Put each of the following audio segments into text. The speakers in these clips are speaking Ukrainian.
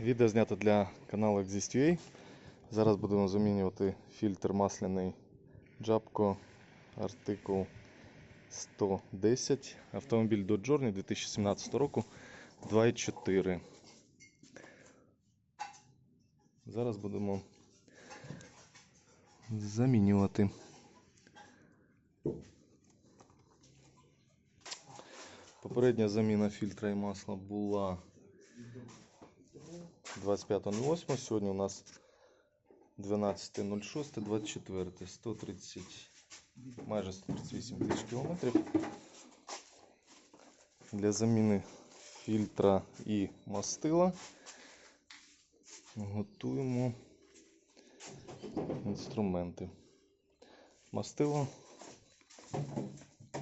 Відео знято для каналу Exist.ua. Зараз будемо замінювати фільтр масляний Jabco артикул 110. Автомобіль Dodge Journey 2017 року 2.4. Зараз будемо замінювати. Попередня заміна фільтра і масла була 25.08. Сьогодні у нас 12.06, 24, 130, майже 138 тисяч кілометрів. Для заміни фільтра і мастила готуємо інструменти. Мастило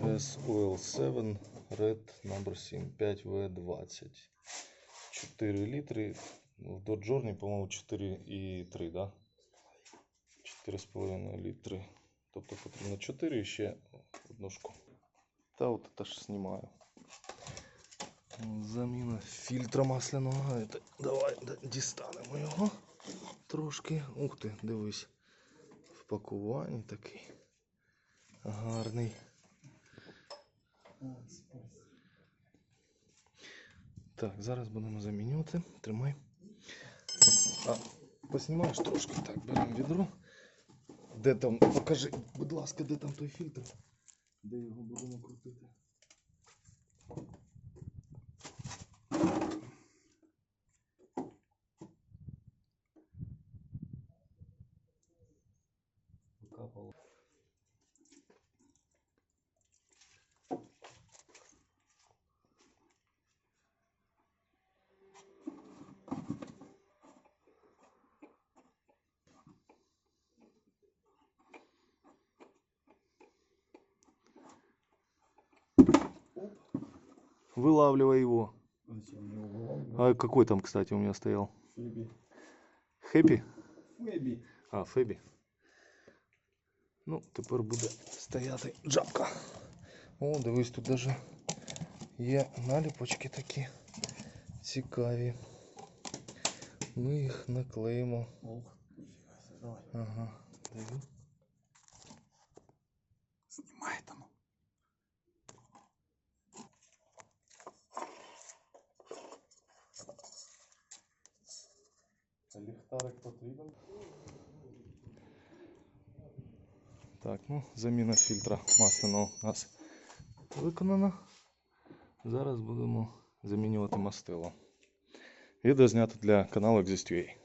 S-Oil 7 Red No. 7 5W20. 4 літри. В доджорні, по-моєму, 4,3, да? 4,5 літри. Тобто потрібно 4 і ще однушку. Та от це ж знімаю. Заміна фільтра масляного. Давай дістанемо його трошки. Ух ти, дивись. В такий гарний. Так, зараз будемо замінювати. Тримай. А, поснімаєш трошки. Так, беремо відро. Де там, покажи, будь ласка, де там той фільтр? Де його будемо крутити? Покапало. Вылавливай его. А какой там, кстати, у меня стоял? Фебі. Хэппи? Фебі. А, Фебі. Ну, тепер буде стояти джапка. О, дивись, тут даже є наліпочки такі цікаві. Ми їх наклеїмо. Ох, давай. Ага. Диви. Ліхтарик потрібен. Так, ну, заміна фільтра масляного у нас виконана. Зараз будемо замінювати мастило. Відео знято для каналу Exist.ua.